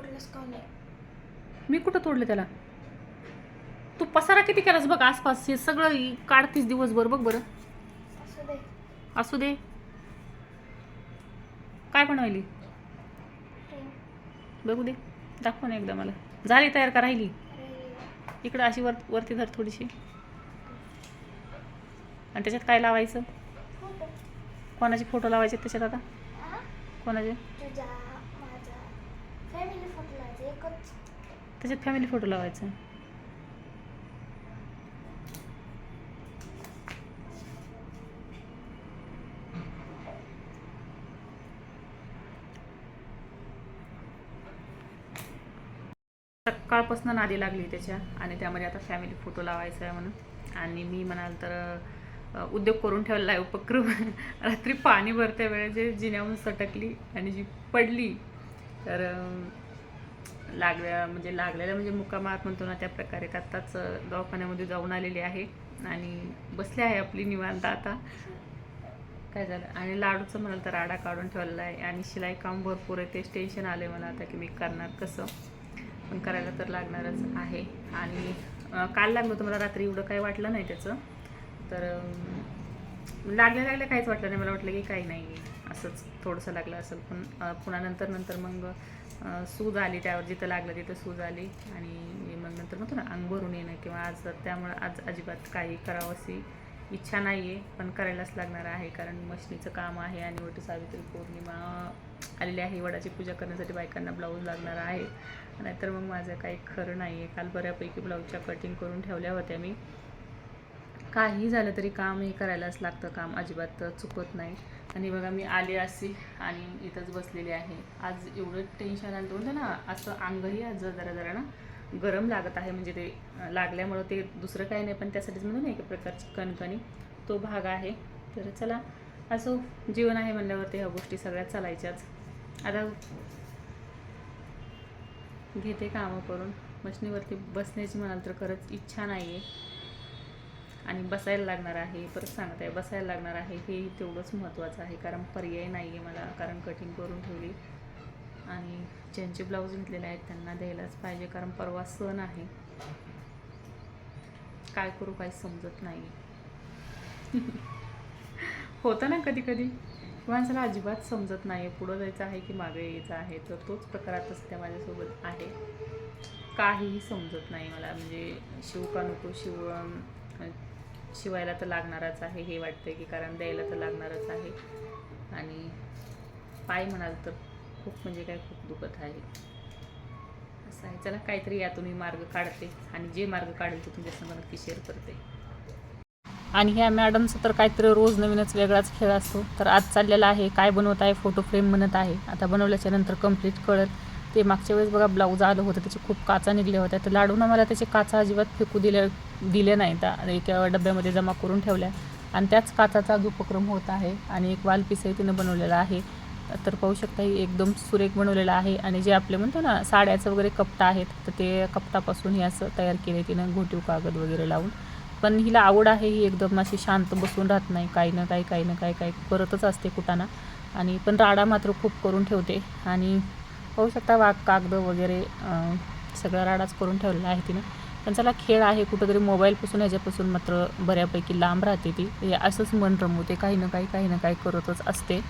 तोडलंस का नाही? मी कुठं तोडलं त्याला? तू पसारा किती केलास बघ आसपास? हे सगळं काढतीस दिवसभर बघ बरं. असू दे. असू दे. काय बनवायली बघू दे. दाखव ना एकदा मला. झाली तयार का राहिली. इकडं अशी वर वरती धर थोडीशी. आणि त्याच्यात काय लावायचं? फोटो. कोणाचे फोटो लावायचे त्याच्यात आता? कोणाचे तुझा माझा फॅमिली फोटो लावायचा एकच त्याच्यात फॅमिली फोटो लावायचा. सकाळपासून नादी लागली त्याच्या आणि त्यामध्ये आता फॅमिली फोटो लावायचा आहे म्हणून. आणि मी म्हणाल तर उद्योग करून ठेवलेला आहे उपक्रम. रात्री पाणी भरत्या वेळेस जे जिन्याहून सटकली आणि जी पडली तर लागल्या म्हणजे लागलेल्या म्हणजे मुक्कामात म्हणतो ना त्या प्रकारे आत्ताच दवाखान्यामध्ये जाऊन आलेली आहे आणि बसली आहे आपली निवांत आता. काय झालं? आणि लाडूचं म्हणाल तर आडा काढून ठेवलेला आहे आणि शिलाई काम भरपूर आहे. तेच टेन्शन आलं आहे मला आता की मी करणार कसं? पण करायला तर लागणारच आहे. आणि काल लागलं होतं मला रात्री एवढं काही वाटलं नाही त्याचं. तर लागल्या लागल्या काहीच वाटलं नाही. मला वाटलं की काही नाही. असंच थोडंसं लागलं असेल. पण पुन्हा नंतर नंतर मग सूज आली त्यावर जिथं लागलं तिथं सूज आली. आणि मग नंतर म्हणतो ना अंग भरून येणं किंवा आज त्यामुळं आज अजिबात काही करावं अशी इच्छा नाही आहे पण करायलाच लागणार आहे. कारण मशनीचं काम आहे आणि वटी सावित्री पौर्णिमा आलेली आहे. वडाची पूजा करण्यासाठी बायकांना ब्लाऊज लागणार आहे. नाहीतर मग माझं काही खरं नाही आहे काल बऱ्यापैकी ब्लाऊजच्या कटिंग करून ठेवल्या होत्या मी. काही झालं तरी काम हे करायलाच लागतं. काम अजिबात चुकत नाही. आणि बघा मी आले असे आणि इथंच बसलेली आहे. आज एवढं टेन्शन आलं. म्हणतं ना असं अंगही आज जरा जरा ना गरम लागत आहे. म्हणजे ते लागल्यामुळं ते दुसरं काही नाही. पण त्यासाठीच म्हणून एक एका प्रकारची कणकणी तो भाग आहे. तर चला असो जीवन आहे म्हणल्यावरती ह्या गोष्टी सगळ्या चालायच्याच. आता घेते कामं करून. मशनीवरती बसण्याची म्हणाल तर खरंच इच्छा नाही आहे आणि बसायला लागणार आहे परत सांगत आहे बसायला लागणार आहे हे तेवढंच महत्त्वाचं आहे कारण पर्याय नाही आहे मला कारण कटिंग करून ठेवली. आणि ज्यांचे ब्लाऊज घेतलेले आहेत त्यांना द्यायलाच पाहिजे कारण परवा सण आहे. काय करू काही समजत नाही. होतं ना कधी कधी माणसाला अजिबात समजत नाही पुढं जायचं आहे की मागे यायचं आहे तर तोच प्रकार आता सध्या माझ्यासोबत आहे. काहीही समजत नाही मला म्हणजे शिव का नको शिव शिवायला तर लागणारच आहे हे वाटतं की कारण द्यायला तर लागणारच आहे. आणि पाय म्हणाल तर खूप म्हणजे काय खूप दुखत आहे. असं आहे. चला काहीतरी यातून मी मार्ग काढते आणि जे मार्ग काढेल ते तुमच्यासंग नक्की शेअर करते. आणि ह्या मॅडमचं तर काहीतरी रोज नवीनच वेगळाच खेळ असतो. तर आज चाललेला आहे काय बनवत आहे फोटो फ्रेम म्हणत आहे. आता बनवल्याच्या नंतर कंप्लीट कळत ते मागच्या वेळेस बघा ब्लाऊज आलं होतं त्याचे खूप काचा निघल्या होत्या तर लाडूनं मला त्याचे काचा अजिबात फेकू दिल्या दिले नाही. त्या एका डब्यामध्ये जमा करून ठेवल्या. आणि त्याच काचाचा आज उपक्रम होत आहे आणि एक वालपिसही तिनं बनवलेला आहे. तर पाहू शकता ही एकदम सुरेख बनवलेला आहे. आणि जे आपले म्हणतो ना साड्याचं वगैरे कपटा आहेत तर ते कपटापासून हे असं तयार केले तिनं घोटीव कागद वगैरे लावून. पण हिला आवड आहे ही एकदम अशी शांत बसून राहत नाही. काही ना काही काही ना काही काही करतच असते कुटाना आणि पण राडा मात्र खूप करून ठेवते. आणि होऊ शकता वाघ कागद वगैरे सगळा राडाच करून ठेवलेला आहे तिनं. पण चला खेळ आहे कुठंतरी मोबाईलपासून ह्याच्यापासून मात्र बऱ्यापैकी लांब राहते ती. असंच मन रमवते काही ना काही काही ना काही करतच असते.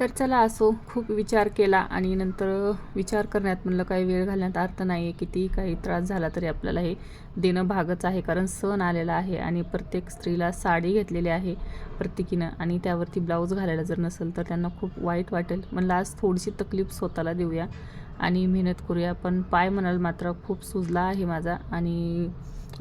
तर चला असो खूप विचार केला आणि नंतर विचार करण्यात म्हणलं काही वेळ घालण्यात अर्थ नाही आहे किती काही त्रास झाला तरी आपल्याला हे देणं भागच आहे कारण सण आलेला आहे आणि प्रत्येक स्त्रीला साडी घेतलेली आहे प्रत्येकीनं आणि त्यावरती ब्लाऊज घालायला जर नसेल तर त्यांना खूप वाईट वाटेल. म्हणलं आज थोडीशी तकलीफ स्वतःला देऊया आणि मेहनत करूया पण पाय म्हणाल मात्र खूप सुजला आहे माझा आणि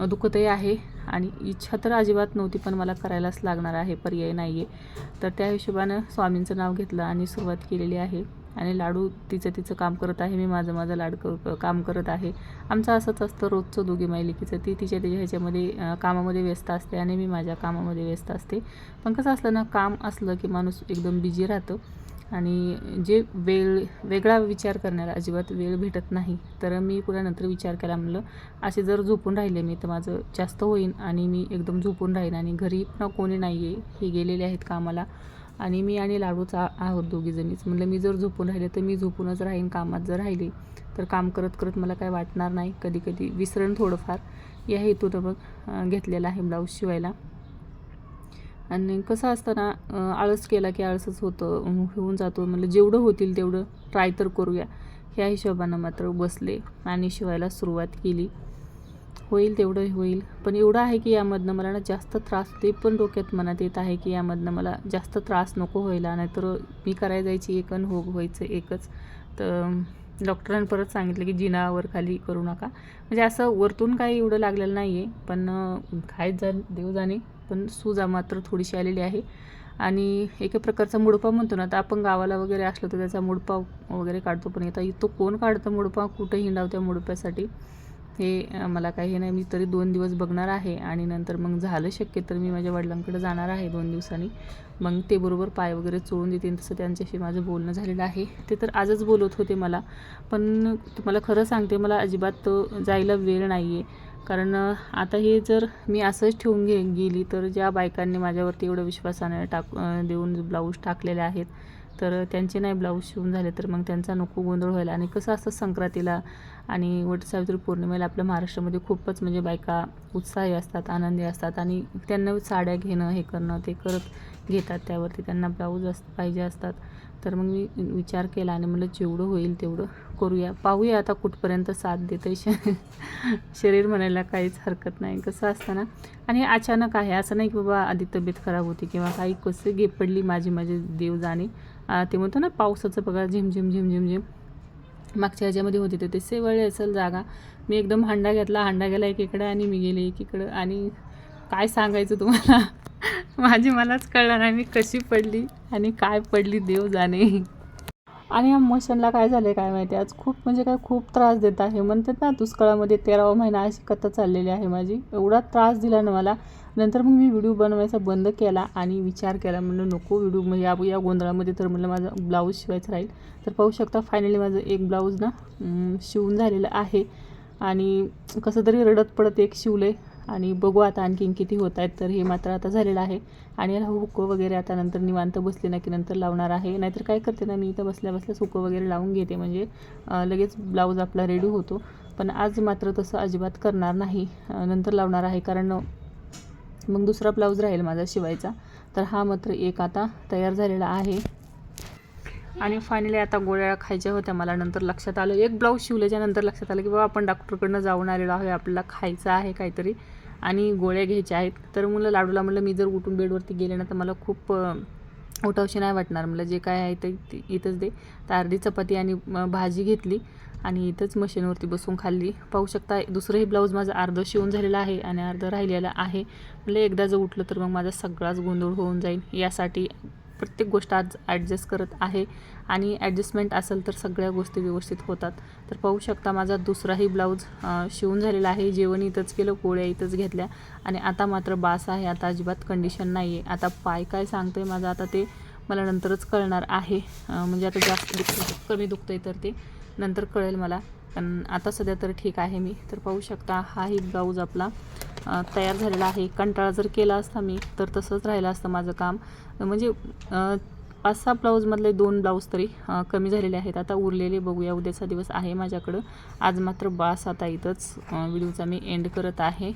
दुखतही आहे. आणि इच्छा तर अजिबात नव्हती पण मला करायलाच लागणार आहे पर्याय नाही आहे तर त्या हिशोबानं स्वामींचं नाव घेतलं आणि सुरुवात केलेली आहे. आणि लाडू तिचं तिचं काम करत आहे मी माझं माझं लाड कर काम करत आहे. आमचं असंच असतं रोजचं दोघी मायलिकीचं ती तिच्या तिच्या ह्याच्यामध्ये कामामध्ये व्यस्त असते आणि मी माझ्या कामामध्ये व्यस्त असते. पण कसं असलं ना काम असलं की माणूस एकदम बिझी राहतं. आणि जे वेळ वेगळा विचार करण्याला अजिबात वेळ भेटत नाही. तर मी पुन्हा नंतर विचार केला म्हणलं असे जर झोपून राहिले मी तर माझं जास्त होईन आणि मी एकदम झोपून राहीन आणि घरी पुन्हा कोणी नाही आहे हे गेलेले आहेत कामाला. आणि मी आणि लाडूच आहोत दोघीजणीच म्हणलं मी जर झोपून राहिले तर मी झोपूनच राहीन कामात जर राहिले तर काम करत करत मला काय वाटणार नाही. कधी कधी विसरण थोडंफार या हेतूनं मग घेतलेला आहे ब्लाऊज शिवायला. आणि कसं असताना आळस केला की आळसच होतं होऊन जातो. म्हणलं जेवढं होतील तेवढं ट्राय तर करूया. ह्या हिशोबानं मात्र बसले आणि शिवायला सुरुवात केली. होईल तेवढं होईल. पण एवढं आहे की यामधनं मला ना जास्त त्रास ते पण डोक्यात मनात येत आहे की यामधनं मला जास्त त्रास नको व्हायला. नाहीतर मी करायला जायची एक आणि हो व्हायचं एकच. तर डॉक्टरांनी परत सांगितलं की जिनावर खाली करू नका. म्हणजे असं वरतून काही एवढं लागलेलं नाही आहे पण काय जा देव जाणे पण सूजा मात्र थोडीशी आलेली आहे. आणि एका प्रकारचा मुडपा म्हणतो ना तर आपण गावाला वगैरे असलो तर त्याचा मुडपा वगैरे काढतो. पण आता तो कोण काढतं मुडपा कुठं हिंडाव त्या मुडप्यासाठी? हे मला काही हे नाही. मी तरी दोन दिवस बघणार आहे आणि नंतर मग झालं शक्य तर मी माझ्या वडिलांकडे जाणार आहे दोन दिवसांनी. मग ते बरोबर पाय वगैरे चोळून देतील. तसं त्यांच्याशी माझं बोलणं झालेलं आहे. ते तर आजच बोलत होते मला. पण तुम्हाला खरं सांगते मला अजिबात जायला वेळ नाही आहे कारण आता हे जर मी असंच ठेवून घे गेली तर ज्या बायकांनी माझ्यावरती एवढं विश्वासाने टाक देऊन ब्लाऊज टाकलेले आहेत तर त्यांचे नाही ब्लाऊज शिवून झाले तर मग त्यांचा नको गोंधळ व्हायला. आणि कसं असतं संक्रांतीला आणि वटसावित्री पौर्णिमेला आपल्या महाराष्ट्रामध्ये खूपच म्हणजे बायका उत्साही असतात आनंदी असतात आणि त्यांना साड्या घेणं हे करणं ते करत घेतात त्यावरती. त्यांना ब्लाऊज अस पाहिजे असतात. तर मग मी विचार केला आणि म्हटलं जेवढं होईल तेवढं करूया. पाहूया आता कुठपर्यंत साथ देतं श शरीर म्हणायला काहीच हरकत नाही. कसं असतं ना? आणि अचानक आहे. असं नाही की बाबा आधी तब्येत खराब होती किंवा काही कसे घे पडली माझी माझे देव जाणे. ते म्हणतो ना पावसाचं बघा झिम झिम झिम झिम झिम. मागच्या ह्याच्यामध्ये होते तर ते सेवळी असेल जागा. मी एकदम हांडा घेतला हांडा गेला एकीकडे आणि मी गेले एकीकडं. आणि काय सांगायचं तुम्हाला? माझी मलाच कळणार नाही मी कशी पडली आणि काय पडली देव जाणे. आणि या मशनला काय झालं आहे काय माहिती? आज खूप म्हणजे काय खूप त्रास देत आहे. म्हणतात ना दुष्काळामध्ये तेरावा महिना अशी कथा चाललेली आहे माझी. एवढा त्रास दिला ना मला. नंतर मग मी व्हिडिओ बनवायचा बंद केला आणि विचार केला म्हणलं नको व्हिडिओ म्हणजे या या गोंधळामध्ये तर म्हणलं माझा ब्लाऊज शिवायचं राहील. तर पाहू शकता फायनली माझं एक ब्लाऊज ना शिवून झालेलं आहे. आणि कसं तरी रडत पडत एक शिवले आणि बघू आता आणखीन किती होत आहेत तर हे मात्र आता झालेलं आहे. आणि याला हुकं वगैरे आता नंतर निवांत बसले ना की नंतर लावणार आहे. नाहीतर काय करते ना मी इथं बसल्या बसल्याच हुकं वगैरे लावून घेते. म्हणजे लगेच ब्लाऊज आपला रेडी होतो. पण आज मात्र तसं अजिबात करणार नाही. नंतर लावणार आहे. कारण मग दुसरा ब्लाऊज राहील माझा शिवायचा तर हा मात्र एक आता तयार झालेला आहे. आणि फायनली आता गोळ्या खायच्या होत्या मला. नंतर लक्षात आलं एक ब्लाऊज शिवल्याच्या नंतर लक्षात आलं की बाबा आपण डॉक्टरकडनं जाऊन आलेलो आहे आपल्याला खायचं आहे काहीतरी. आणि गोळ्या घ्यायच्या आहेत. तर मुलं लाडूला म्हणलं मी जर उठून बेडवरती गेले ना तर मला खूप उठावशी नाही वाटणार. मला जे काय आहे ते इथंच दे. तर अर्धी चपाती आणि भाजी घेतली आणि इथंच मशीनवरती बसून खाल्ली. पाहू शकता दुसरंही ब्लाऊज माझं अर्धं शिवून झालेलं आहे आणि अर्धं राहिलेलं आहे. म्हणजे एकदा जर उठलं तर मग माझा सगळाच गोंधळ होऊन जाईल यासाठी प्रत्येक गोष्ट आज ॲडजस्ट करत आहे आणि ॲडजस्टमेंट असेल तर सगळ्या गोष्टी व्यवस्थित होतात. तर पाहू शकता माझा दुसराही ब्लाऊज शिवून झालेला आहे. जेवण इथंच केलं पोळ्या इथंच घेतल्या आणि आता मात्र बास आहे. आता अजिबात कंडिशन नाही आहे आता पाय काय सांगतोय माझं? आता ते मला नंतरच कळणार आहे. म्हणजे आता जास्त दुखतं कमी दुखतं आहे तर ते. नंतर कळेल मला. पण आता सध्या तर ठीक आहे मी. तर पाहू शकता हाही ब्लाऊज आपला तयार झालेला आहे. कंटाळा जर केला असता मी तर तसंच राहिलं असतं माझं काम. म्हणजे पाच सहा ब्लाऊजमधले दोन ब्लाऊज तरी कमी झालेले आहेत. आता उरलेले बघूया उद्याचा दिवस आहे माझ्याकडं. आज मात्र बास आता इथंच व्हिडिओचा मी एंड करत आहे.